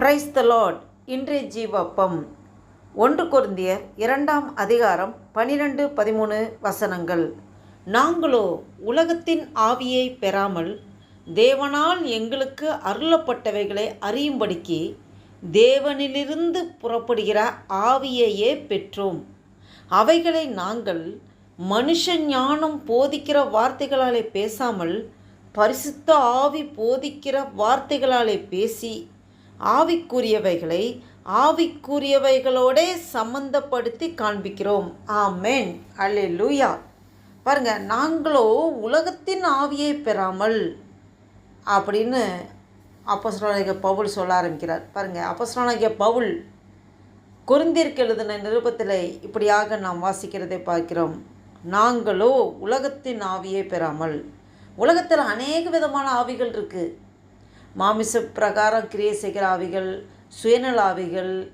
Praise the Lord இன்றைய ஜீவப்பம். ஒன்று கொருந்தியர் இரண்டாம் அதிகாரம் பனிரெண்டு பதிமூணு வசனங்கள். நாங்களோ உலகத்தின் ஆவியை பெறாமல் தேவனால் எங்களுக்கு அருளப்பட்டவைகளை அறியும்படிக்கு தேவனிலிருந்து புறப்படுகிற ஆவியையே பெற்றோம். அவைகளை நாங்கள் மனுஷ ஞானம் போதிக்கிற வார்த்தைகளாலே பேசாமல் பரிசுத்த ஆவி போதிக்கிற வார்த்தைகளாலே பேசி ஆவிக்குரியவைகளை ஆவிக்குரியவைகளோடே சம்பந்தப்படுத்தி காண்பிக்கிறோம். ஆமேன். அல்லே லூயா பாருங்க நாங்களோ உலகத்தின் ஆவியை பெறாமல் அப்படின்னு அப்போஸ்தலனாகிய பவுல் சொல்ல ஆரம்பிக்கிறார். பாருங்க அப்போஸ்தலனாகிய பவுல் குருந்திற்கு எழுதின நிருபத்தில் இப்படியாக நாம் வாசிக்கிறதை பார்க்கிறோம். நாங்களோ உலகத்தின் ஆவியை பெறாமல். உலகத்தில் அநேக விதமான ஆவிகள் இருக்குது மாமிச பிரகாரம் கிரியை செய்கிற ஆவிகள் சுயநல ஆவிகள்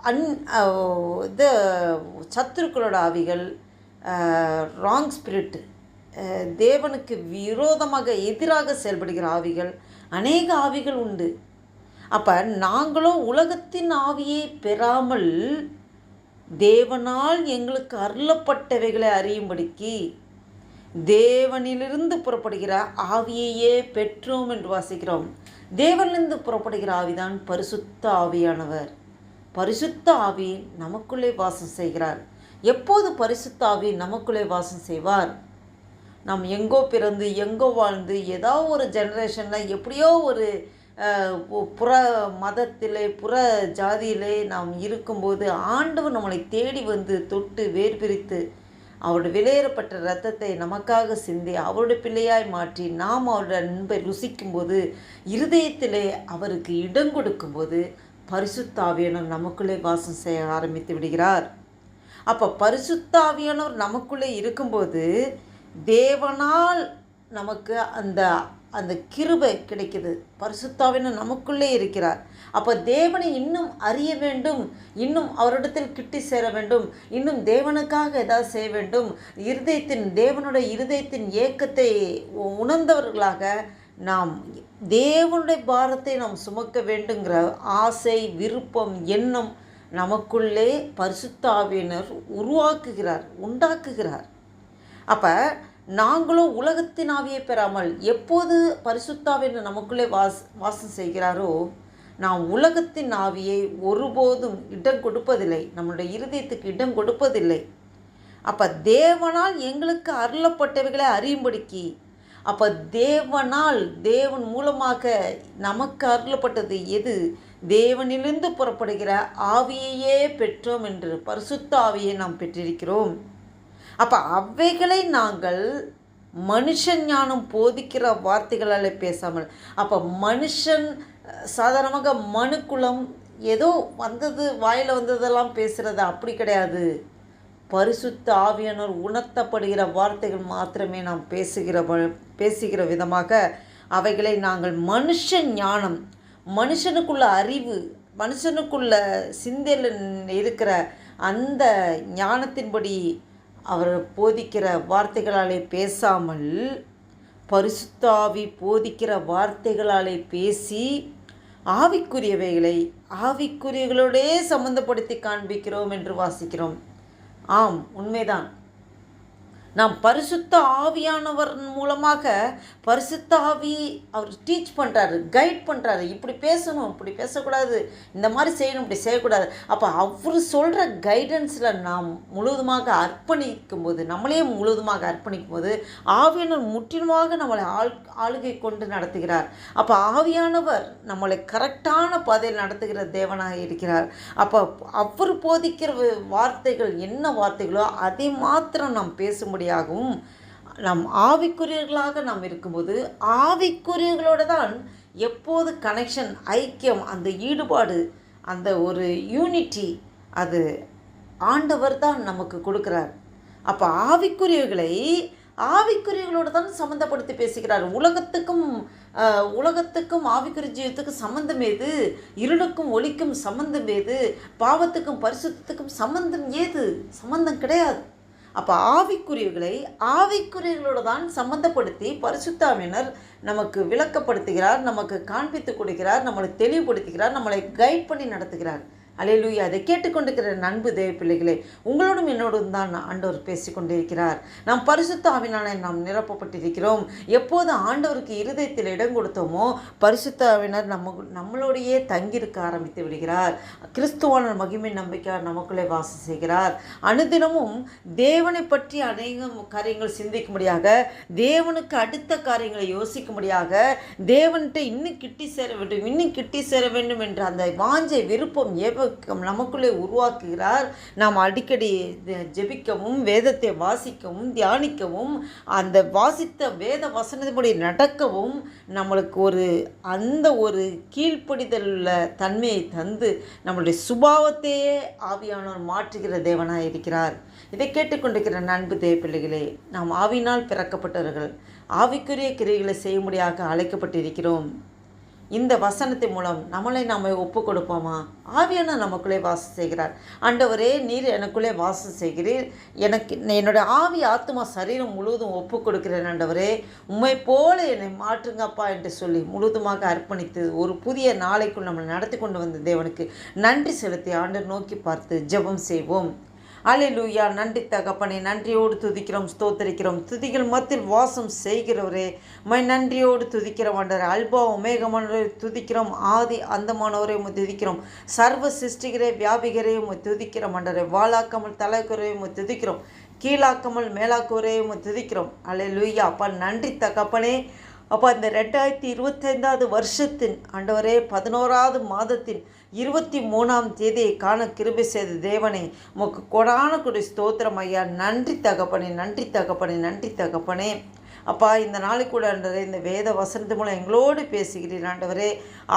அன் இது சத்துருக்களோட ஆவிகள் ராங் ஸ்பிரிட் தேவனுக்கு விரோதமாக எதிராக செயல்படுகிற ஆவிகள் அநேக ஆவிகள் உண்டு. அப்போ நாங்களும் உலகத்தின் ஆவியை பெறாமல் தேவனால் எங்களுக்கு அருளப்பட்டவைகளை அறியும்படிக்கு தேவனிலிருந்து புறப்படுகிற ஆவியையே பெற்றோம் என்று வாசிக்கிறோம். தேவனிலிருந்து புறப்படுகிற ஆவிதான் பரிசுத்த ஆவியானவர். பரிசுத்த ஆவி நமக்குள்ளே வாசம் செய்கிறார். எப்போது பரிசுத்த ஆவி நமக்குள்ளே வாசம் செய்வார்? நாம் எங்கோ பிறந்து எங்கோ வாழ்ந்து ஏதோ ஒரு ஜெனரேஷனில் எப்படியோ ஒரு புற மதத்திலே புற ஜாதியிலே நாம் இருக்கும்போது ஆண்டவர் நம்மளை தேடி வந்து தொட்டு வேர் பிரித்து அவருடைய விலையேறப்பட்ட ரத்தத்தை நமக்காக சிந்தி அவருடைய பிள்ளையாய் மாற்றி நாம் அவருடைய அன்பை ருசிக்கும்போது இருதயத்திலே அவருக்கு இடம் கொடுக்கும்போது பரிசுத்தாவியனர் நமக்குள்ளே வாசம் செய்ய ஆரம்பித்து விடுகிறார். அப்போ பரிசுத்தாவியானவர் நமக்குள்ளே இருக்கும்போது தேவனால் நமக்கு அந்த அந்த கிருபை கிடைக்குது. பரிசுத்தாவினர் நமக்குள்ளே இருக்கிறார். அப்போ தேவனை இன்னும் அறிய வேண்டும். இன்னும் அவரிடத்தில் கிட்டி சேர வேண்டும். இன்னும் தேவனுக்காக ஏதாவது செய்ய வேண்டும். இருதயத்தின் தேவனுடைய இருதயத்தின் ஏக்கத்தை உணர்ந்தவர்களாக நாம் தேவனுடைய பாரத்தை நாம் சுமக்க வேண்டுங்கிற ஆசை விருப்பம் எண்ணம் நமக்குள்ளே பரிசுத்தாவினர் உருவாக்குகிறார் உண்டாக்குகிறார். அப்போ நாங்களும் உலகத்தின் ஆவியை பெறாமல் எப்போது பரிசுத்தாவினர் நமக்குள்ளே வாஸ் வாசம் செய்கிறாரோ நாம் உலகத்தின் ஆவியை ஒருபோதும் இடம் கொடுப்பதில்லை. நம்மளுடைய இருதயத்துக்கு இடம் கொடுப்பதில்லை. அப்போ தேவனால் எங்களுக்கு அருளப்பட்டவைகளை அறியும்படிக்கு அப்போ தேவனால் தேவன் மூலமாக நமக்கு அருளப்பட்டது எது? தேவனிலிருந்து புறப்படுகிற ஆவியையே பெற்றோம் என்று பரிசுத்த ஆவியை நாம் பெற்றிருக்கிறோம். அப்போ அவைகளை நாங்கள் மனுஷன் ஞானம் போதிக்கிற வார்த்தைகளால் பேசாமல் அப்போ மனுஷன் சாதாரணமாக மனுக்குளம் ஏதோ வந்தது வாயில் வந்ததெல்லாம் பேசுகிறது அப்படி கிடையாது. பரிசுத்த ஆவியானோர் உணர்த்தப்படுகிற வார்த்தைகள் மாத்திரமே நாம் பேசுகிற பேசுகிற விதமாக அவைகளை நாங்கள் மனுஷ ஞானம் மனுஷனுக்குள்ள அறிவு மனுஷனுக்குள்ள சிந்தையில் இருக்கிற அந்த ஞானத்தின்படி அவர் போதிக்கிற வார்த்தைகளாலே பேசாமல் பரிசுத்தாவி போதிக்கிற வார்த்தைகளாலே பேசி ஆவிக்குரியவைகளை ஆவிக்குரியவர்களோடே சம்மந்தப்படுத்தி காண்பிக்கிறோம் என்று வாசிக்கிறோம். ஆம் உண்மைதான். நாம் பரிசுத்த ஆவியானவர் மூலமாக பரிசுத்த ஆவி அவர் டீச் பண்ணுறாரு கைட் பண்ணுறாரு இப்படி பேசணும் இப்படி பேசக்கூடாது. இந்த மாதிரி செய்யணும் இப்படி செய்யக்கூடாது. அப்போ அவர் சொல்கிற கைடன்ஸில் நாம் முழுவதுமாக அர்ப்பணிக்கும் போது நம்மளே முழுவதுமாக அர்ப்பணிக்கும் போது ஆவியானவர் முற்றிலுமாக நம்மளை ஆள் ஆளுகை கொண்டு நடத்துகிறார். அப்போ ஆவியானவர் நம்மளை கரெக்டான பாதையில் நடத்துகிற தேவனாக இருக்கிறார். அப்போ அவர் போதிக்கிற வார்த்தைகள் என்ன வார்த்தைகளோ அதை மாத்திரம் நாம் பேசும்படியாகவும் நாம் ஆவிக்குரியர்களாக நாம் இருக்கும்போது ஆவிக்குரியர்களோடு தான் எப்போது கனெக்ஷன் ஐக்கியம் அந்த ஈடுபாடு அந்த ஒரு யூனிட்டி அது ஆண்டவர் தான் நமக்கு கொடுக்குறார். அப்போ ஆவிக்குரியவர்களை ஆவிக்குரியவர்களோடு தான் சம்மந்தப்படுத்தி பேசுகிறார். உலகத்துக்கும் உலகத்துக்கும் ஆவிக்குரிய ஜீவத்துக்கும் சம்மந்தம் ஏது? இருளுக்கும் ஒளிக்கும் சம்மந்தம் ஏது? பாவத்துக்கும் பரிசுத்தத்துக்கும் சம்மந்தம் ஏது? சம்மந்தம் கிடையாது. அப்போ ஆவிக்குரியவர்களை ஆவிக்குரியவர்களோடு தான் சம்பந்தப்படுத்தி பரிசுத்தாவினர் நமக்கு விளக்கப்படுத்துகிறார் நமக்கு காண்பித்து கொடுக்கிறார் நம்மளை தெளிவுபடுத்துகிறார் நம்மளை கைட் பண்ணி நடத்துகிறார். அலையிலூயா. அதை கேட்டுக்கொண்டிருக்கிற நண்பு தேவ பிள்ளைகளே உங்களோடும் என்னோடும் தான் ஆண்டவர் பேசிக்கொண்டிருக்கிறார். நாம் பரிசுத்த ஆவினாலே நாம் நிரப்பப்பட்டிருக்கிறோம். எப்போது ஆண்டவருக்கு இருதயத்தில் இடம் கொடுத்தோமோ பரிசுத்த ஆவினர் நம்ம நம்மளோடையே தங்கியிருக்க ஆரம்பித்து விடுகிறார். கிறிஸ்துவான மகிமை நம்பிக்கையார் நமக்குள்ளே வாசம் செய்கிறார். அனுதினமும் தேவனை பற்றி அநேகம் காரியங்கள் சிந்திக்கும்படியாக தேவனுக்கு அடுத்த காரியங்களை யோசிக்கும்படியாக தேவன்கிட்ட இன்னும் கிட்டி சேர வேண்டும் இன்னும் கிட்டி சேர வேண்டும் என்ற அந்த வாஞ்சை விருப்பம் நமக்கு நமக்குள்ளே உருவாக்குகிறார். நாம் அடிக்கடி ஜெபிக்கவும் வேதத்தை வாசிக்கவும் தியானிக்கவும் அந்த வாசித்த வேத வசனத்தின்படி நடக்கவும் நம்மளுக்கு ஒரு அந்த ஒரு கீழ்ப்படிதல் உள்ள தன்மையை தந்து நம்மளுடைய சுபாவத்தையே ஆவியானவர் மாற்றுகிற தேவனாக இருக்கிறார். இதை கேட்டுக்கொண்டிருக்கிற நண்பு தேவப்பிள்ளைகளே நாம் ஆவினால் பிறக்கப்பட்டவர்கள் ஆவிக்குரிய கிரைகளை செய்யும்படியாக அழைக்கப்பட்டிருக்கிறோம். இந்த வசனத்தின் மூலம் நம்மளை நாம் ஒப்பு கொடுப்போமா ஆவியான நமக்குள்ளே வாசம் செய்கிறார். ஆண்டவரே நீர் எனக்குள்ளே வாசம் செய்கிறீர். எனக்கு என்னுடைய ஆவி ஆத்மா சரீரம் முழுவதும் ஒப்பு கொடுக்கிறேன் ஆண்டவரே. உண்மை போல என்னை மாற்றுங்கப்பா என்று சொல்லி முழுவதுமாக அர்ப்பணித்து ஒரு புதிய நாளைக்குள் நம்மளை நடத்தி கொண்டு வந்த தேவனுக்கு நன்றி செலுத்தி ஆண்டு நோக்கி பார்த்து ஜெபம் செய்வோம். அல்லேலூயா நன்றி தகப்பனே நன்றியோடு துதிக்கிறோம் ஸ்தோத்தரிக்கிறோம். துதிகள் மத்தியில் வாசம் செய்கிறவரே மை நன்றியோடு துதிக்கிறோம் ஆண்டவரே அல்பா உமேகமானவரை துதிக்கிறோம். ஆதி அந்தமானவரை உமை துதிக்கிறோம். சர்வ சிருஷ்டிகரே வியாபிகரே உமை துதிக்கிறோம் ஆண்டவரே வாழாக்காமல் தலைக்குறையை உமை துதிக்கிறோம். கீழாக்காமல் மேலாக்குறையை உமை துதிக்கிறோம். அல்லேலூயா அப்பா நன்றி தகப்பனே. அப்போ இந்த ரெண்டாயிரத்தி இருபத்தைந்தாவது வருஷத்தின் ஆண்டவரே பதினோராவது மாதத்தின் இருபத்தி மூணாம் தேதியை காண கிருபை செய்த தேவனே உமக்கு கொடான கொடி ஸ்தோத்திரம் ஐயா. நன்றி தகப்பனே நன்றி தகப்பனே நன்றி தகப்பனே. அப்பா இந்த நாளைக்கு ஆண்டவரே இந்த வேத வசனத்து மூலம் எங்களோடு பேசுகிறீர் ஆண்டவரே.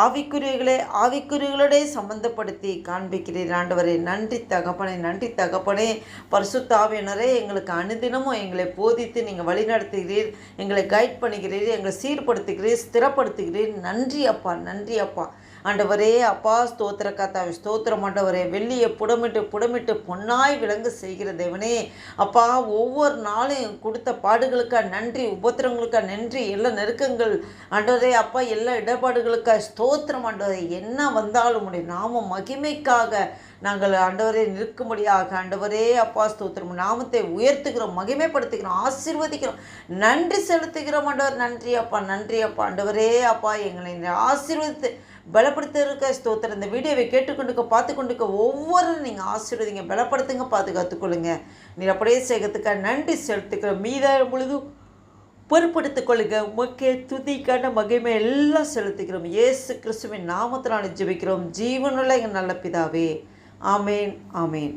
ஆவிக்குரியர்களே ஆவிக்குரியர்களோடே சம்பந்தப்படுத்தி காண்பிக்கிறீர் ஆண்டவரே. நன்றி தகப்பனே நன்றி தகப்பனே. பரிசுத்தாவியினரே எங்களுக்கு அனுதினமும் எங்களை போதித்து நீங்கள் வழிநடத்துகிறீர். எங்களை கைட் பண்ணுகிறீர் எங்களை சீர்படுத்துகிறீர் ஸ்திரப்படுத்துகிறீர். நன்றி அப்பா நன்றி அப்பா. ஆண்டவரே அப்பா ஸ்தோத்திர கத்தாவி ஸ்தோத்திரம் ஆண்டவரே. வெள்ளியை புடமிட்டு புடமிட்டு பொன்னாய் விலங்கு செய்கிற தேவனே. அப்பா ஒவ்வொரு நாளும் கொடுத்த பாடுகளுக்கா நன்றி உபத்திரங்களுக்கா நன்றி எல்லா நெருக்கங்கள். ஆண்டவரே அப்பா எல்லா இடர்பாடுகளுக்கா ஸ்தோத்திரம் ஆண்டவரே. என்ன வந்தாலும் உடைய நாம மகிமைக்காக நாங்கள் ஆண்டவரே நிற்கும்படியாக ஆண்டவரே அப்பா ஸ்தோத்திரம். நாமத்தை உயர்த்துகிறோம் மகிமைப்படுத்துகிறோம் ஆசீர்வதிக்கிறோம். நன்றி செலுத்துகிறோம் ஆண்டவர். நன்றி அப்பா நன்றி அப்பா. ஆண்டவரே அப்பா எங்களை ஆசீர்வதித்து பலப்படுத்த இருக்க ஸ்தோத்திரம். இந்த வீடியோவை கேட்டுக்கொண்டுக்க பார்த்து கொண்டுக்க ஒவ்வொரு நீங்கள் ஆசீர்வதிங்க. பலப்படுத்துங்க பாதுகாத்துக்கொள்ளுங்க. நீர் அப்படியே செய்கிறதுக்காக நன்றி செலுத்துக்கிற மீத முழுதும் பொறுப்படுத்திக் கொள்ளுங்க. உமக்கே துதிக்கான மகிமை எல்லாம் செலுத்துகிறோம் இயேசு கிறிஸ்துவின் நாமத்தினால் ஜெபிக்கிறோம். ஜீவனுள்ள எங்கள் நல்ல பிதாவே. ஆமேன் ஆமேன்.